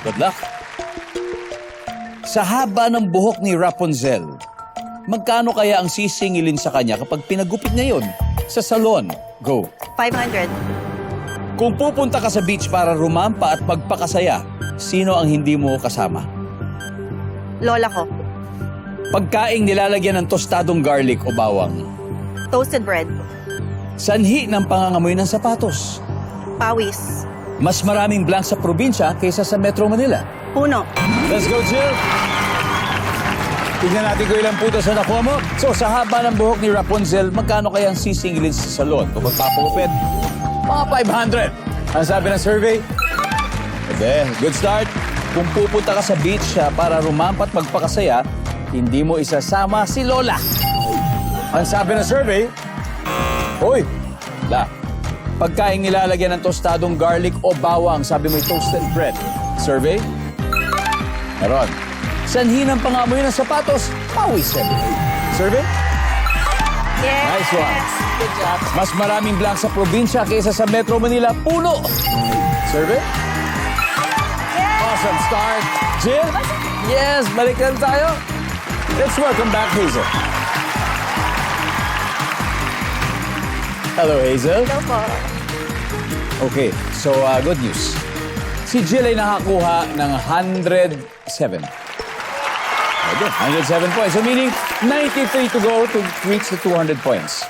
Good luck. Sa haba ng buhok ni Rapunzel, magkano kaya ang sisingilin sa kanya kapag pinagupit niya yon sa salon? Go. 500. Kung pupunta ka sa beach para rumampa at magpakasaya, sino ang hindi mo kasama? Lola ko. Pagkaing nilalagyan ng tostadong garlic o bawang. Toasted bread. Sanhi ng pangangamoy ng sapatos. Pawis. Mas maraming blank sa probinsya kaysa sa Metro Manila. Puno. Let's go, Jill! Tignan natin kung ilang putos na nakuha mo. So, sa haba ng buhok ni Rapunzel, magkano kaya ang sisingilin sa salon kung magpapagupit? Mga 500. Ang sabi ng survey? Okay, good start. Kung pupunta ka sa beach ah, para rumampat magpakasaya, hindi mo isasama si Lola. Ang sabi ng survey? Hoy, la. Pagkain nilalagyan ng tostadong garlic o bawang, sabi mo toasted bread. Survey? Meron. Sanhi ng pangamoy ng sapatos, pawis. Survey? Yes. Nice one. Good job. Mas maraming blank sa probinsya kaysa sa Metro Manila, puno. Survey? Awesome start. Jill? Yes, balik lang tayo. Let's welcome back Hazel. Hello, Hazel. Hello po. Okay, so uh, good news. Si Jill ay nakakuha ng 107. Okay, 107 points. So meaning 93 to go to reach the 200 points.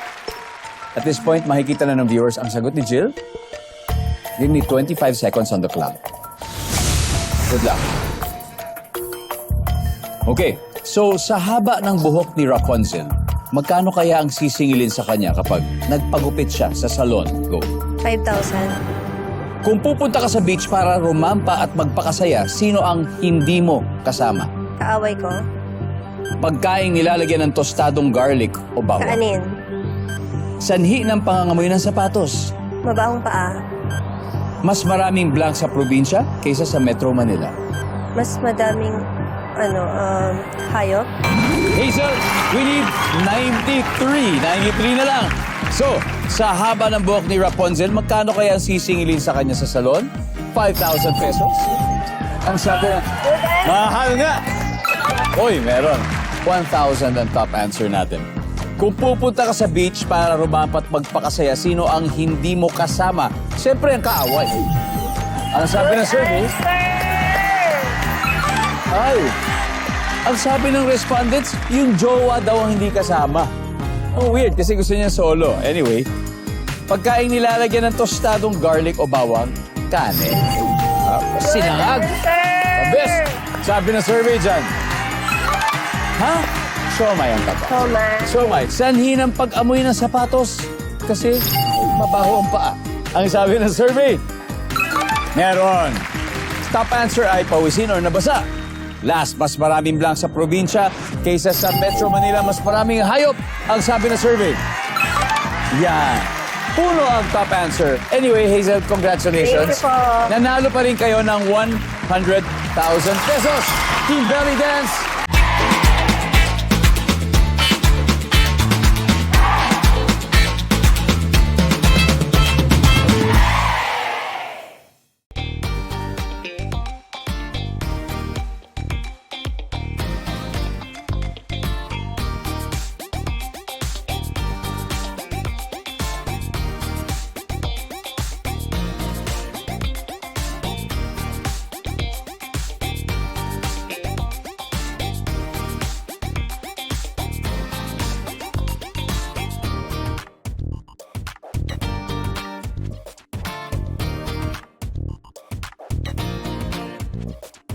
At this point, makikita na ng viewers ang sagot ni Jill. Give me 25 seconds on the clock. Good luck. Okay, so sa haba ng buhok ni Rapunzel, magkano kaya ang sisingilin sa kanya kapag nagpagupit siya sa salon? Go. 5,000. Kung pupunta ka sa beach para rumampa at magpakasaya, sino ang hindi mo kasama? Kaaway ko. Pagkaing nilalagyan ng tostadong garlic o bawang. Kaanin. Sanhi ng pangangamoy ng sapatos. Mabaong paa. Mas maraming blank sa probinsya kaysa sa Metro Manila. Mas madaming, ano, um, hayop. Hazel, we need 93. 93 na lang. So, sa haba ng buhok ni Rapunzel, magkano kaya ang sisingilin sa kanya sa salon? 5,000 pesos? Ang sabi na, mahal nga! Uy, meron. 1,000 ang top answer natin. Kung pupunta ka sa beach para rumampat magpakasaya, sino ang hindi mo kasama? Siyempre, ang kaaway. Ang sabi ng survey, ay, ang sabi ng respondents, yung jowa daw ang hindi kasama. Oh, weird, kasi gusto niya solo. Anyway, pagkain nilalagyan ng tostadong garlic o bawang, kane. Ah, sinangag. The best. Sabi ng survey dyan. Ha? Siomay ang tapa. Toma. Siomay, sanhi ng pag-amoy ng sapatos kasi mabaho ang paa. Ang sabi ng survey, meron. Top answer ay pawisin or nabasa. Last, mas maraming blank sa probinsya kaysa sa Metro Manila, mas maraming hayop ang sabi ng survey. Yan. Puno ang top answer. Anyway, Hazel, congratulations. Thank you po. Nanalo pa rin kayo ng 100,000 pesos. Team Belly Dance, жизни.